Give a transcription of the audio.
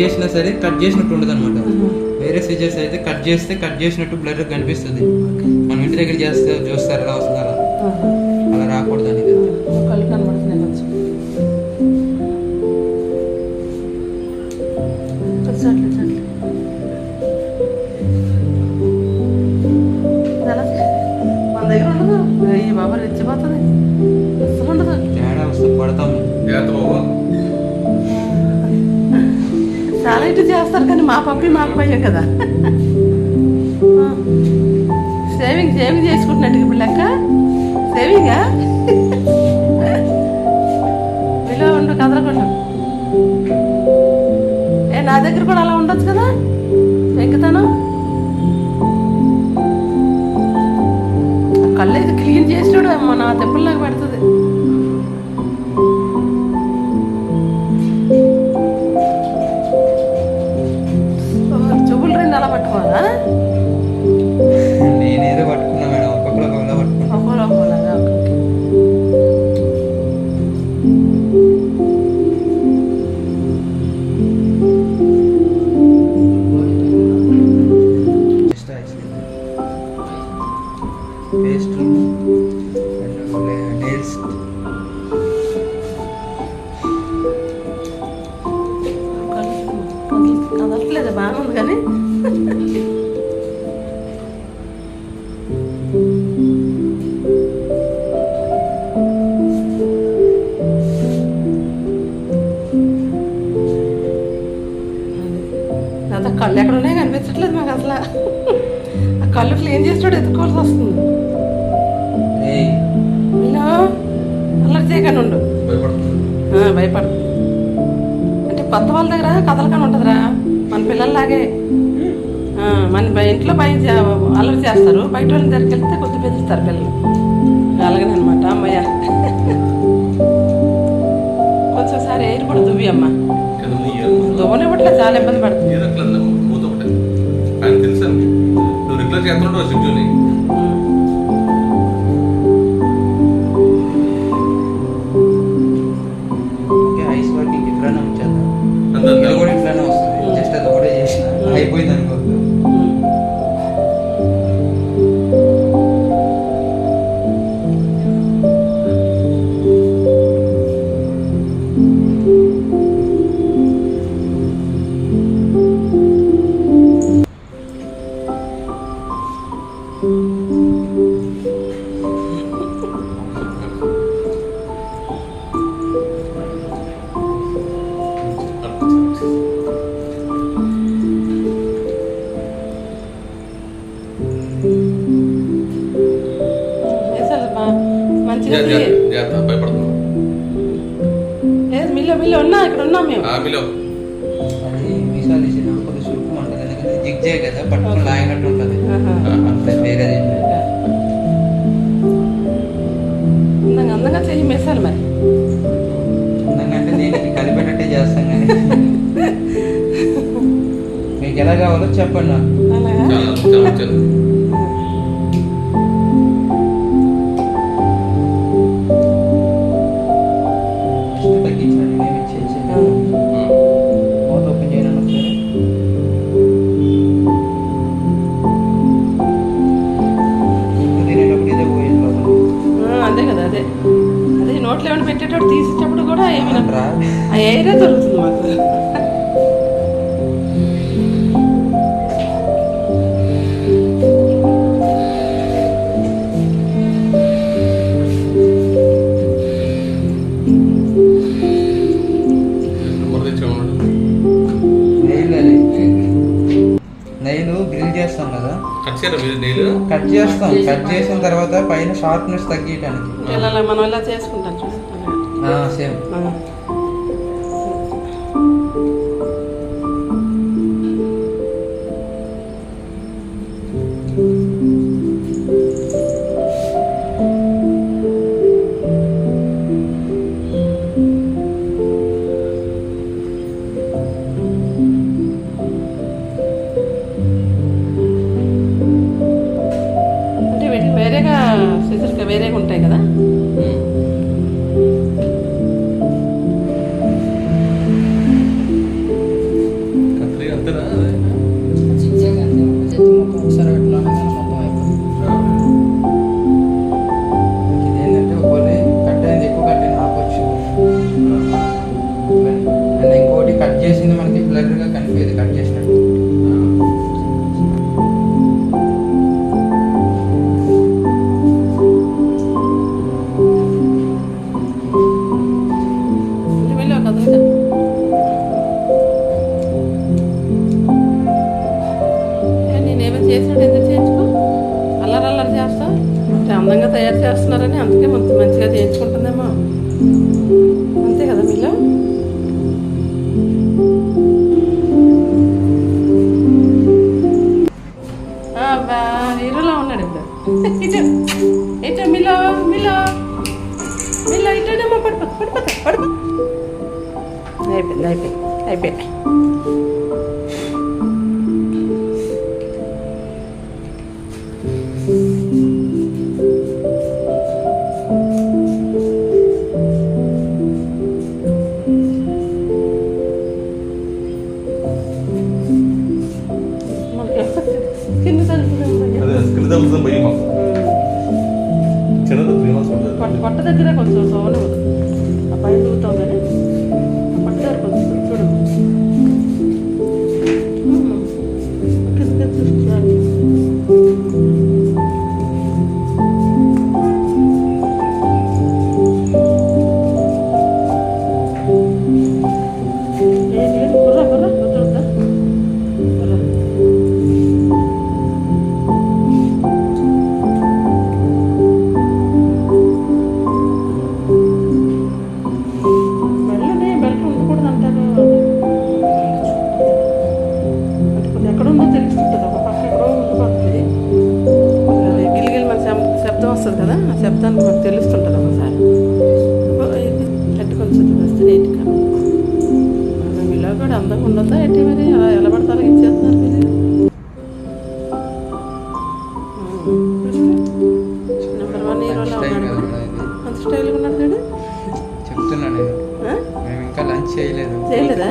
చేసినా సరే కట్ చేసినట్టు ఉండదు అనమాట వేరే సిజర్స్ అయితే కట్ చేస్తే కట్ చేసినట్టు బ్లర్ కనిపిస్తుంది. మనం ఇంటి దగ్గర చేస్తే చూస్తారు ఎలా వస్తుంది అలా అలా రాకూడదు అనేది? మన దగ్గర ఉండదు. ఈ బాబా రెచ్చిపోతుంది. చేస్తారు కానీ మా పప్పి మాకు పోయాం కదా. సేవింగ్ సేవింగ్ చేసుకుంటున్నట్టు ఇప్పుడు లెక్క. సేవింగా ఇలా ఉండు కదలకుండా. ఏ నా దగ్గర కూడా అలా ఉండొచ్చు కదా? వెంకతనం? కళ్ళు ఇది క్లీన్ చేసినాడు అమ్మ నా తెప్పుల్లాగా పెడుతుంది. కదలట్లేదు బాగానే ఉంది కానీ కళ్ళు ఎక్కడ ఉన్నాయో కనిపించట్లేదు మాకు అసలు. ఆ కళ్ళు క్లీన్ చేసేటోడు ఎత్తుకోవాల్సి వస్తుంది. ఇలా అల్లరి చేయకుండా ఉండు. భయపడుతుంది కొత్త వాళ్ళ దగ్గర కదలకని ఉంటుందిరా. మన పిల్లల్లాగే. మన ఇంట్లో పై అల్లరి చేస్తారు. బయట వాళ్ళ దగ్గరికి వెళ్తే కొద్ది బెదిరిస్తారు పిల్లలు. అలాగే అనమాట అమ్మయ్య. కొంచెం సారి ఎయిర్ కూడా దువ్వి అమ్మ. దువ్వనివ్వట్లే చాలా ఇబ్బంది పడుతుంది. లేదు మిల్ల మిల్ల ఉన్నా ఇక్కడ ఉన్నాం మేము ఆ బిలో అది మీసాలు తీసినప్పుడు కొద్దిగా సురుకు ఉంటుంది ఎందుకంటే జిగ్ జే కదా పట్టుకుని లాగినట్టు ఉంటుంది ఆహా. అంతే వేరేది ఏం లేదు. అందంగా అందంగా చెయ్యి మెసాలి మరి ఎందుకంటే దీనికి కలిపేటట్టే చేస్తాం కానీ మీకు ఎలా కావాలో చెప్పండి నాకు అలాగా చాలా చాలా వచ్చారు తగ్గించండి మూత ఓపెన్ చేయను ఒకసారి తినేటప్పుడు ఇదే పోయేది లోపల ఆ, అదే కదా అదే. అదే నోట్లో ఏమైనా పెట్టేటప్పుడు తీసేటప్పుడు కూడా ఏమైనా రా ఆ ఎయిరే దొరుకుతుంది మాకు. కదా కట్ మీరు చేస్తాం. కట్ చేసిన తర్వాత పైన షార్ప్నెస్ తగ్గించడానికి మనం ఇలా చేసుకుంటాం. సేమ్. అందుకే మంచి మంచిగా చేయించుకుంటుందేమో. అంతే కదా మీలో అబ్బా హీరోలో ఉన్నాడు ఇప్పుడు. ఇటు ఇటు మిలో మిలో మిలో ఇటుడమ్మా పడిపో పడిపోతా పడిపో. అయిపోయింది అయిపోయింది అయిపోయింది. చిన్నది త్రీ మంత్స్ ఉంటుంది. పట్ట పట్ట కొంచెం సోన ఆ పైన దూతాం కానీ. వస్తుంది కదా ఆ శబ్దానికి మనకు తెలుస్తుంటుంది ఒకసారి. ఎట్టు కొంచెం వస్తే నీట్గా మీలో కూడా అందంగా ఉండొద్దా ఎట్టి మరి? అలా ఎలా పడితే అలాగే ఇచ్చేస్తున్నారు మీరు? నెంబర్ వన్ హీరోలో ఉన్నాడు. అంత స్టైల్గా ఉన్నాడు చూడు. చెప్తున్నా నేను. ఆ? మేము ఇంకా లంచ్ చేయలేదు. చేయలేదా?